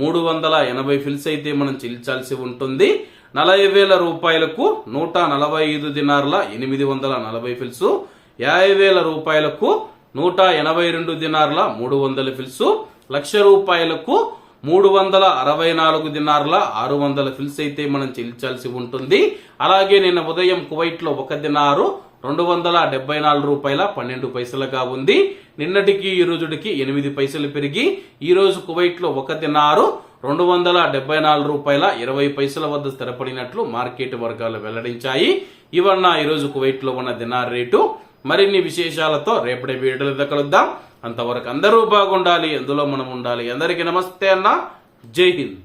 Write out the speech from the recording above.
మూడు వందల ఎనభై ఫిల్స్ అయితే మనం చెల్లించాల్సి ఉంటుంది. నలభై వేల రూపాయలకు నూట నలభై ఐదు దినార్ల ఎనిమిది వందల నలభై ఫిల్స్ యాభై వేల రూపాయలకు నూట ఎనభై రెండు దినార్ల మూడు వందల ఫిల్స్ లక్ష రూపాయలకు మూడు వందల అరవై నాలుగు దినార్ల ఆరు వందల ఫిల్స్ అయితే మనం చెల్లించాల్సి ఉంటుంది. అలాగే నిన్న ఉదయం కువైట్లో ఒక దినారు రెండు వందల డెబ్బై నాలుగు రూపాయల పన్నెండు పైసలుగా ఉంది. నిన్నటికి ఈ రోజుడికి ఎనిమిది పైసలు పెరిగి ఈ రోజు కువైట్లో ఒక దినారు రెండు వందల డెబ్బై నాలుగు రూపాయల ఇరవై పైసల వద్ద స్థిరపడినట్లు మార్కెట్ వర్గాలు వెల్లడించాయి. ఇవన్న ఈ రోజు కువైట్లో ఉన్న దినార్ రేటు. మరిన్ని విశేషాలతో రేపటి వీడియోలతో కలుద్దాం. అంతవరకు అందరూ బాగుండాలి. అందులో మనం ఉండాలి. అందరికీ నమస్తే అన్న. జై హింద్.